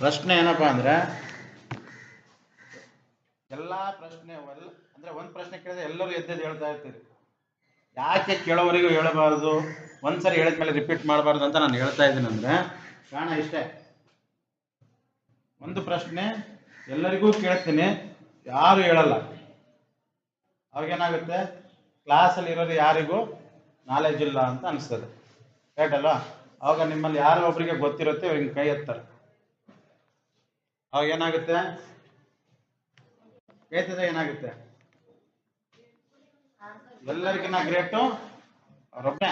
ಪ್ರಶ್ನೆ ಏನಪ್ಪಾ ಅಂದ್ರೆ, ಎಲ್ಲ ಪ್ರಶ್ನೆ ಎಲ್ಲ ಅಂದ್ರೆ ಒಂದು ಪ್ರಶ್ನೆ ಕೇಳಿದ್ರೆ ಎಲ್ಲರೂ ಎದ್ದೆದ್ದು ಹೇಳ್ತಾ ಇರ್ತೀರಿ. ಯಾಕೆ ಕೇಳೋವರೆಗೂ ಹೇಳಬಾರ್ದು? ಒಂದ್ಸರಿ ಹೇಳಿದ್ಮೇಲೆ ರಿಪೀಟ್ ಮಾಡಬಾರ್ದು ಅಂತ ನಾನು ಹೇಳ್ತಾ ಇದ್ದೀನಿ ಅಂದ್ರೆ, ಕಾರಣ ಇಷ್ಟೇ. ಒಂದು ಪ್ರಶ್ನೆ ಎಲ್ಲರಿಗೂ ಕೇಳ್ತೀನಿ, ಯಾರು ಹೇಳಲ್ಲ. ಅವಾಗೇನಾಗುತ್ತೆ ಕ್ಲಾಸಲ್ಲಿ ಇರೋರು ಯಾರಿಗೂ ನಾಲೆಜ್ ಇಲ್ಲ ಅಂತ ಅನಿಸ್ತದೆ. ಕರೆಕ್ಟ್ ಅಲ್ವಾ ಅವಾಗ ನಿಮ್ಮಲ್ಲಿ ಯಾರೋ ಒಬ್ಬರಿಗೆ ಗೊತ್ತಿರುತ್ತೆ ಅವ್ರಿಗೆ ಕೈ ಎತ್ತಾರೆ. ಅವಾಗ ಏನಾಗುತ್ತೆ? ಏತದ ಏನಾಗುತ್ತೆ? ಎಲ್ಲರಿಗಿನ್ನ ಗ್ರೇಟು ಅವರೊಬ್ಬನೇ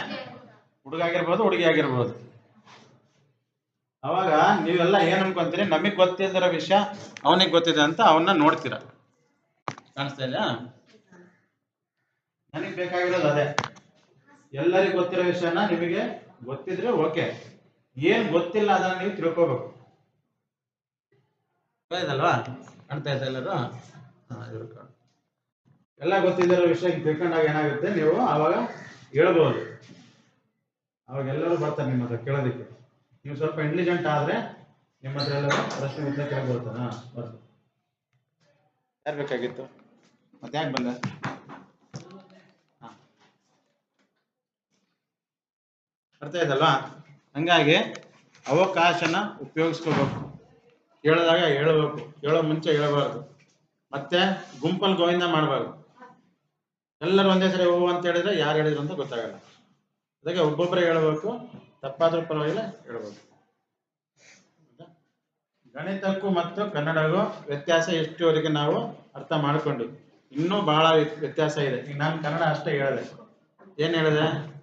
ಹುಡುಗ ಆಗಿರ್ಬೋದು, ಹುಡುಗಿ ಆಗಿರ್ಬೋದು. ಅವಾಗ ನೀವೆಲ್ಲ ಏನ್ ಅನ್ಕೊಂತೀರಿ? ನಮಗ್ ಗೊತ್ತಿಲ್ದಿರೋ ವಿಷಯ ಅವನಿಗೆ ಗೊತ್ತಿದೆ ಅಂತ ಅವನ್ನ ನೋಡ್ತೀರ. ಕಾಣಿಸ್ತಾ ಇಲ್ಲ ನನಗೆ ಬೇಕಾಗಿರೋದು ಅದೇ. ಎಲ್ಲರಿಗೂ ಗೊತ್ತಿರೋ ವಿಷಯನ ನಿಮಗೆ ಗೊತ್ತಿದ್ರೆ ಓಕೆ. ಏನ್ ಗೊತ್ತಿಲ್ಲ ಅದನ್ನ ನೀವು ತಿಳ್ಕೋಬೇಕು. ಇದಲ್ವಾ ಕಾಣ್ತಾ ಇದೆ ಎಲ್ಲರೂ ಎಲ್ಲ ಗೊತ್ತಿದ್ದಿರೋ ವಿಷಯ ತಿಳ್ಕೊಂಡಾಗ ಏನಾಗುತ್ತೆ? ನೀವು ಅವಾಗ ಹೇಳ್ಬೋದು. ಅವಾಗ ಎಲ್ಲರೂ ಬರ್ತಾರೆ ನಿಮ್ಮ ಹತ್ರ ಕೇಳೋದಕ್ಕೆ. ನೀವು ಸ್ವಲ್ಪ ಇಂಟೆಲಿಜೆಂಟ್ ಆದ್ರೆ ನಿಮ್ಮ ಹತ್ರ ಎಲ್ಲರೂ ಪ್ರಶ್ನೆ ಉತ್ತರ ಕೇಳ್ಬೋದು ಹಾ ಬರ್ರಿ. ಯಾರು ಬೇಕಾಗಿತ್ತು? ಮತ್ತೆ ಯಾಕೆ ಬಂದ? ಅರ್ಥ ಆಯ್ತಲ್ವಾ ಹಂಗಾಗಿ ಅವಕಾಶನ ಉಪಯೋಗಿಸ್ಕೋಬೇಕು. ಹೇಳಿದಾಗ ಹೇಳಬೇಕು. ಹೇಳೋ ಮುಂಚೆ ಹೇಳಬಾರ್ದು. ಮತ್ತೆ ಗುಂಪಲ್ಲಿ ಗೋವಿಂದ ಮಾಡಬಾರ್ದು. ಎಲ್ಲರೂ ಒಂದೇ ಸರಿ ಹೋಗು ಅಂತ ಹೇಳಿದ್ರೆ ಯಾರು ಹೇಳಿದ್ರು ಅಂತ ಗೊತ್ತಾಗಲ್ಲ. ಅದಕ್ಕೆ ಒಬ್ಬೊಬ್ಬರೇ ಹೇಳಬೇಕು, ತಪ್ಪಾದ್ರೂ ಪರವಾಗಿಲ್ಲ ಹೇಳ್ಬೇಕು. ಗಣಿತಕ್ಕೂ ಮತ್ತು ಕನ್ನಡಕ್ಕೂ ವ್ಯತ್ಯಾಸ ಎಷ್ಟುವರೆಗೆ ನಾವು ಅರ್ಥ ಮಾಡಿಕೊಂಡು, ಇನ್ನೂ ಬಹಳ ವ್ಯ- ವ್ಯತ್ಯಾಸ ಇದೆ. ಈಗ ನಾನು ಕನ್ನಡ ಅಷ್ಟೇ ಹೇಳಿದೆ. ಏನ್ ಹೇಳಿದೆ?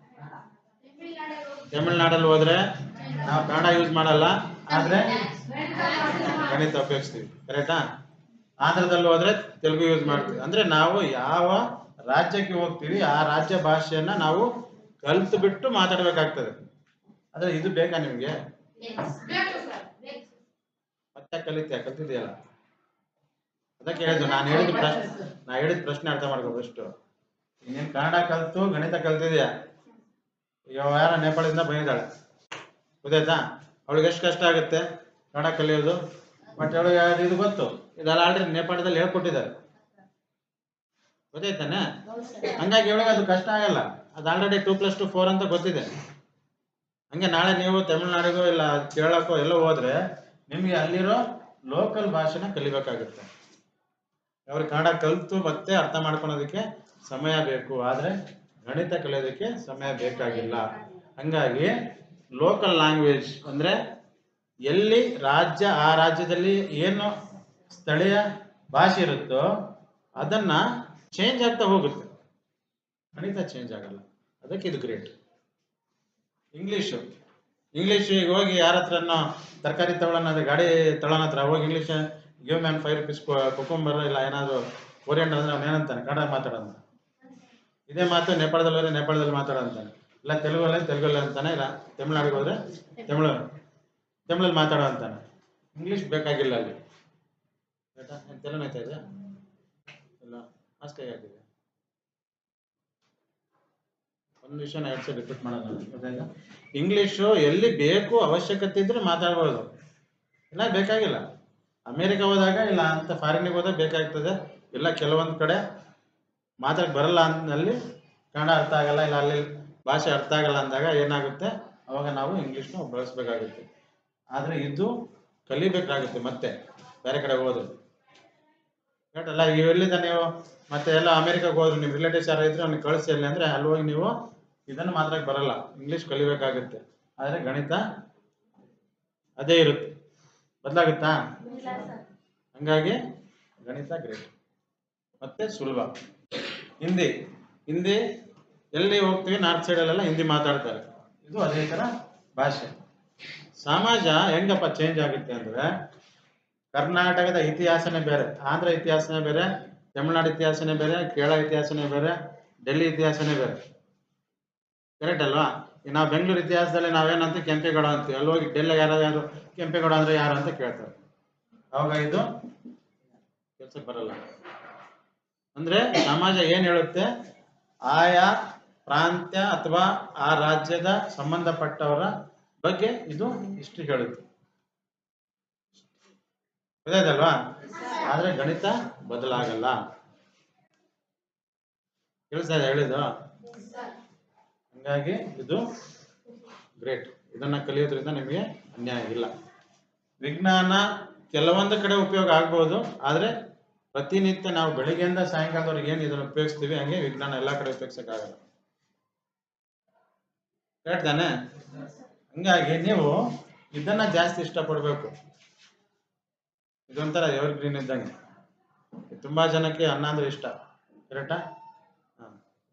ತಮಿಳ್ನಾಡಲ್ಲಿ ಹೋದ್ರೆ ನಾವು ಕನ್ನಡ ಯೂಸ್ ಮಾಡಲ್ಲ. ಆದ್ರೆ ಗಣಿತ ಉಪಯೋಗಿಸ್ತೀವಿ ಕರೆಕ್ಟಾ ಆಂಧ್ರದಲ್ಲಿ ಹೋದ್ರೆ ತೆಲುಗು ಯೂಸ್ ಮಾಡ್ತೀವಿ. ಅಂದ್ರೆ ನಾವು ಯಾವ ರಾಜ್ಯಕ್ಕೆ ಹೋಗ್ತೀವಿ, ಆ ರಾಜ್ಯ ಭಾಷೆಯನ್ನ ನಾವು ಕಲ್ತು ಬಿಟ್ಟು ಮಾತಾಡ್ಬೇಕಾಗ್ತದೆ. ಅಂದ್ರೆ ಇದು ಬೇಕಾ ನಿಮ್ಗೆ? ಮತ್ತೆ ಕಲಿತೀಯ? ಕಲ್ತಿದ್ಯಲ್ಲ ಅದಕ್ಕೆ ಹೇಳಿದ್ದು, ನಾನು ಹೇಳಿದ ಪ್ರಶ್ನೆ ನಾ ಹೇಳಿದ ಪ್ರಶ್ನೆ ಅರ್ಥ ಮಾಡ್ಕೋ ಫಸ್ಟ್ ನೀನ್ ಕನ್ನಡ ಕಲ್ತು, ಗಣಿತ ಕಲ್ತಿದ್ಯಾ? ಯಾರ ನೇಪಾಳದಿಂದ ಬಂದಿದ್ದಾಳೆ. ಗೊತ್ತಾಯ್ತಾ? ಅವಳಿಗೆ ಎಷ್ಟು ಕಷ್ಟ ಆಗುತ್ತೆ ಕನ್ನಡ ಕಲಿಯೋದು? ಬಟ್ ಇದು ಗೊತ್ತು. ಇದೆಲ್ಲ ಆಲ್ರೆಡಿ ನೇಪಾಳದಲ್ಲಿ ಹೇಳ್ಕೊಟ್ಟಿದ್ದಾರೆ. ಗೊತ್ತಾಯ್ತಾನೆ? ಹಂಗಾಗಿ ಅವಳಿಗೆ ಅದು ಕಷ್ಟ ಆಗಲ್ಲ. ಅದು already two plus two four ಅಂತ ಗೊತ್ತಿದೆ. ಹಂಗೆ ನಾಳೆ ನೀವು ತಮಿಳ್ನಾಡಿಗೋ ಇಲ್ಲ ಕೇರಳಕ್ಕೋ ಎಲ್ಲೋ ಹೋದ್ರೆ ನಿಮಗೆ ಅಲ್ಲಿರೋ ಲೋಕಲ್ ಭಾಷೆನ ಕಲಿಬೇಕಾಗುತ್ತೆ. ಅವ್ರಿಗೆ ಕನ್ನಡ ಕಲಿತು ಮತ್ತೆ ಅರ್ಥ ಮಾಡ್ಕೊಳೋದಕ್ಕೆ ಸಮಯ ಬೇಕು. ಆದ್ರೆ ಗಣಿತ ಕಲಿಯೋದಕ್ಕೆ ಸಮಯ ಬೇಕಾಗಿಲ್ಲ. ಹಂಗಾಗಿ ಲೋಕಲ್ ಲ್ಯಾಂಗ್ವೇಜ್ ಅಂದ್ರೆ ಎಲ್ಲಿ ರಾಜ್ಯ, ಆ ರಾಜ್ಯದಲ್ಲಿ ಏನು ಸ್ಥಳೀಯ ಭಾಷೆ ಇರುತ್ತೋ ಅದನ್ನ ಚೇಂಜ್ ಆಗ್ತಾ ಹೋಗುತ್ತೆ. ಗಣಿತ ಚೇಂಜ್ ಆಗಲ್ಲ. ಅದಕ್ಕೆ ಇದು ಗ್ರೇಟ್ ಇಂಗ್ಲೀಷು ಇಂಗ್ಲೀಷ್ ಈಗ ಹೋಗಿ ಯಾರ ಹತ್ರನೋ ತರಕಾರಿ ತಗೊಳ್ಳೋಣ ಅಂದ್ರೆ ಗಾಡಿ ತಗೊಳ್ಳೋಣ ಹತ್ರ ಹೋಗಿ English give man five rupees cucumber ಇಲ್ಲ ಏನಾದರೂ ಓರಿಯಂಟ್ ಅಂದ್ರೆ ಅವ್ನು ಏನಂತಾನೆ? ಕನ್ನಡ ಮಾತಾಡೋಣ ಇದೇ ಮಾತು ನೇಪಾಳದಲ್ಲಿ ಹೋದ್ರೆ ನೇಪಾಳದಲ್ಲಿ ಮಾತಾಡೋ ಅಂತಾನೆ. ಇಲ್ಲ, ತೆಲುಗಲ್ಲಿ ತೆಲುಗಲ್ಲಿ ಅಂತಾನೆ, ಇಲ್ಲ, ತಮಿಳ್ನಾಡಿಗೆ ಹೋದ್ರೆ ತಮಿಳು. ತಮಿಳಲ್ಲಿ ಮಾತಾಡೋ ಅಂತಾನೆ. ಇಂಗ್ಲೀಷ್ ಬೇಕಾಗಿಲ್ಲ ಅಲ್ಲಿ. ಆಯ್ತಾ ತೆಲುಗು ಆಯ್ತಾ ಇದೆ? ಇಲ್ಲ. ಅಷ್ಟೇ ಆಗಿದೆ ಒಂದು ವಿಷಯನ ಎರಡು ಸಲ ರಿಪೀಟ್ ಮಾಡೋಣ. ಗೊತ್ತಾಯ್ತಾ? ಇಂಗ್ಲೀಷು ಎಲ್ಲಿ ಬೇಕು ಅವಶ್ಯಕತೆ ಇದ್ರೆ ಮಾತಾಡ್ಬೋದು. ಇಲ್ಲ ಬೇಕಾಗಿಲ್ಲ. ಅಮೇರಿಕ ಹೋದಾಗ ಇಲ್ಲ ಅಂತ ಫಾರಿನಿಗೆ ಹೋದಾಗ ಬೇಕಾಗ್ತದೆ. ಇಲ್ಲ ಕೆಲವೊಂದು ಕಡೆ ಮಾತಾಡಕ್ ಬರಲ್ಲ ಅಂದಲ್ಲಿ ಕನ್ನಡ ಅರ್ಥ ಆಗಲ್ಲ ಇಲ್ಲ ಅಲ್ಲಿ ಭಾಷೆ ಅರ್ಥ ಆಗಲ್ಲ ಅಂದಾಗ ಏನಾಗುತ್ತೆ? ಅವಾಗ ನಾವು ಇಂಗ್ಲೀಷ್ನ ಬಳಸ್ಬೇಕಾಗುತ್ತೆ. ಆದರೆ ಇದು ಕಲಿಬೇಕಾಗುತ್ತೆ ಮತ್ತೆ, ಬೇರೆ ಕಡೆ ಹೋದ್ರು. ಕರೆಕ್ಟ್ ಅಲ್ಲ ಈಗ ಎಲ್ಲಿಂದ ನೀವು? ಮತ್ತೆ ಎಲ್ಲ ಅಮೆರಿಕಾಗೆ ಹೋದ್ರು ನಿಮ್ಮ ರಿಲೇಟಿವ್ಸ್ ಯಾರು ಇದ್ರೆ ಅವ್ನಿಗೆ ಕಳಿಸಿ ಅಲ್ಲಿ ಅಂದ್ರೆ ಅಲ್ಲಿ ನೀವು ಇದನ್ನು ಮಾತ್ರಕ್ಕೆ ಬರಲ್ಲ. ಇಂಗ್ಲೀಷ್ ಕಲಿಬೇಕಾಗುತ್ತೆ. ಆದರೆ ಗಣಿತ ಅದೇ ಇರುತ್ತೆ. ಬದಲಾಗುತ್ತಾ? ಹಂಗಾಗಿ ಗಣಿತ ಗ್ರೇಟ್ ಮತ್ತೆ ಸುಲಭ. ಹಿಂದಿ. ಹಿಂದಿ ಎಲ್ಲಿ ಹೋಗ್ತೀವಿ? ನಾರ್ತ್ ಸೈಡಲ್ಲೆಲ್ಲ ಹಿಂದಿ ಮಾತಾಡ್ತಾರೆ. ಇದು ಅದೇ ಥರ ಭಾಷೆ. ಸಮಾಜ ಹೆಂಗಪ್ಪ ಚೇಂಜ್ ಆಗುತ್ತೆ ಅಂದ್ರೆ ಕರ್ನಾಟಕದ ಇತಿಹಾಸನೇ ಬೇರೆ, ಆಂಧ್ರ ಇತಿಹಾಸನೇ ಬೇರೆ, ತಮಿಳ್ನಾಡು ಇತಿಹಾಸನೇ ಬೇರೆ, ಕೇರಳ ಇತಿಹಾಸನೇ ಬೇರೆ, ಡೆಲ್ಲಿ ಇತಿಹಾಸನೇ ಬೇರೆ. ಕರೆಕ್ಟ್ ಅಲ್ವಾ? ನಾವು ಬೆಂಗಳೂರು ಇತಿಹಾಸದಲ್ಲಿ ನಾವೇನಂತ ಕೆಂಪೇಗೌಡ ಅಂತೀವಿ. ಅಲ್ಲಿ ಹೋಗಿ ಡೆಲ್ಲಿ ಯಾರು, ಕೆಂಪೇಗೌಡ ಅಂದ್ರೆ ಯಾರು ಅಂತ ಕೇಳ್ತಾರೆ. ಅವಾಗ ಇದು ಕೆಲಸ ಬರಲ್ಲ. ಅಂದ್ರೆ ಸಮಾಜ ಏನ್ ಹೇಳುತ್ತೆ? ಆಯಾ ಪ್ರಾಂತ್ಯ ಅಥವಾ ಆ ರಾಜ್ಯದ ಸಂಬಂಧಪಟ್ಟವರ ಬಗ್ಗೆ? ಇದು? ಇಷ್ಟು ಹೇಳುತ್ತೆ ಗೊತ್ತಾಯ್ತಲ್ವಾ ಆದ್ರೆ ಗಣಿತ ಬದಲಾಗಲ್ಲ. ಕೇಳಿಸ್ತಾ ಇದೆ ಹೇಳಿದ್ದು? ಹಂಗಾಗಿ ಇದು ಗ್ರೇಟ್. ಇದನ್ನ ಕಲಿಯೋದ್ರಿಂದ ನಿಮಗೆ ಅನ್ಯಾಯ ಇಲ್ಲ. ವಿಜ್ಞಾನ ಕೆಲವೊಂದು ಕಡೆ ಉಪಯೋಗ ಆಗ್ಬೋದು, ಆದ್ರೆ ಪ್ರತಿನಿತ್ಯ ನಾವು ಬೆಳಿಗ್ಗೆಯಿಂದ ಸಾಯಂಕಾಲದವರೆಗೆ ಏನು ಇದನ್ನು ಉಪಯೋಗಿಸ್ತೀವಿ, ಹಂಗೆ ವಿಜ್ಞಾನ ಎಲ್ಲ ಕಡೆ ಉಪಯೋಗಿಸಕ್ಕಾಗಲ್ಲ. ಕರೆಕ್ಟ್ ತಾನೆ? ಹಂಗಾಗಿ ನೀವು ಇದನ್ನ ಜಾಸ್ತಿ ಇಷ್ಟಪಡಬೇಕು. ಇದೊಂಥರ ಎವರ್ ಗ್ರೀನ್ ಇದ್ದಂಗೆ ತುಂಬಾ ಜನಕ್ಕೆ ಅನ್ನ ಅಂದ್ರೆ ಇಷ್ಟ. ಕರೆಕ್ಟಾ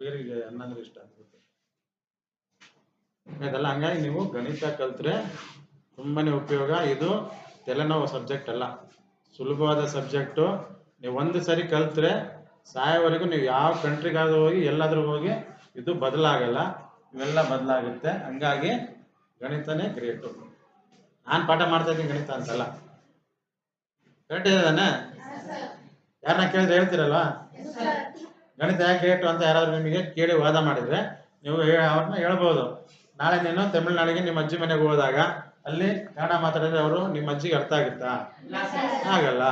ಬೇರೆ ಬೇರೆಗೆ ಅನ್ನ ಅಂದ್ರೆ ಇಷ್ಟ ಆಯ್ತಲ್ಲ ಹಂಗಾಗಿ ನೀವು ಗಣಿತ ಕಲ್ತ್ರೆ ತುಂಬಾನೇ ಉಪಯೋಗ. ಇದು ತಲೆನೋವು ಸಬ್ಜೆಕ್ಟ್ ಅಲ್ಲ. ಸುಲಭವಾದ ಸಬ್ಜೆಕ್ಟು ನೀವು ಒಂದು ಸರಿ ಕಲ್ತ್ರೆ ಸಾಯೋವರೆಗೂ ನೀವು ಯಾವ ಕಂಟ್ರಿಗಾದ್ರೂ ಹೋಗಿ, ಎಲ್ಲಾದ್ರೂ ಹೋಗಿ, ಇದು ಬದಲಾಗಲ್ಲ. ಇವೆಲ್ಲ ಬದಲಾಗುತ್ತೆ. ಹಂಗಾಗಿ ಗಣಿತನೇ ಗ್ರೇಟು. ನಾನು ಪಾಠ ಮಾಡ್ತಾ ಇದ್ದೀನಿ ಗಣಿತ ಅಂತಲ್ಲ. ಕರೆಕ್ಟ್ ಇದ್ದಾನೆ ಯಾರನ್ನ ಕೇಳಿದ್ರೆ ಹೇಳ್ತೀರಲ್ವಾ? ಗಣಿತ ಯಾಕೆ ಗ್ರೇಟು ಅಂತ ಯಾರಾದರೂ ನಿಮಗೆ ಕೇಳಿ ವಾದ ಮಾಡಿದ್ರೆ ನೀವು ಅವ್ರನ್ನ ಹೇಳ್ಬೋದು. ನಾಳೆ ನೀನು ತಮಿಳುನಾಡಿಗೆ ನಿಮ್ಮ ಅಜ್ಜಿ ಮನೆಗೆ ಹೋದಾಗ ಅಲ್ಲಿ ಕನ್ನಡ ಮಾತಾಡಿದ್ರೆ ಅವರು ನಿಮ್ಮ ಅಜ್ಜಿಗೆ ಅರ್ಥ ಆಗುತ್ತಾ? ಆಗಲ್ಲ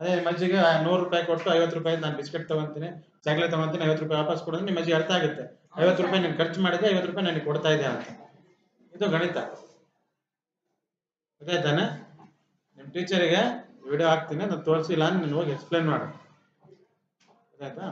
ಅದೇ ನಿಮ್ಮ ಅಜ್ಜಿಗೆ ನೂರು ರೂಪಾಯಿ ಕೊಟ್ಟು ಐವತ್ತು ರೂಪಾಯಿ ನಾನು ಬಿಸ್ಕೆಟ್ ತಗೊಂತೀನಿ ಚಾಕ್ಲೇಟ್ ತಗೊಂತೀನಿ, ಐವತ್ತು ರೂಪಾಯಿ ವಾಪಸ್ ಕೊಡೋದು, ನಿಮ್ಮ ಅಜ್ಜಿ ಅರ್ಥ ಆಗುತ್ತೆ. ಐವತ್ತು ರೂಪಾಯಿ ನೀನು ಖರ್ಚು ಮಾಡಿದ್ರೆ ಐವತ್ತು ರೂಪಾಯಿ ನನಗೆ ಕೊಡ್ತಾ ಇದೆ ಅಂತ. ಇದು ಗಣಿತ. ಗೊತ್ತಾಯ್ತಾನೆ ನಿಮ್ಮ ಟೀಚರಿಗೆ ವಿಡಿಯೋ ಹಾಕ್ತೀನಿ ನಾನು ತೋರಿಸಿಲ್ಲ ಅಂದ್ರೆ ನೀನು ಹೋಗಿ ಎಕ್ಸ್ಪ್ಲೇನ್ ಮಾಡು ಗೊತ್ತಾಯ್ತಾ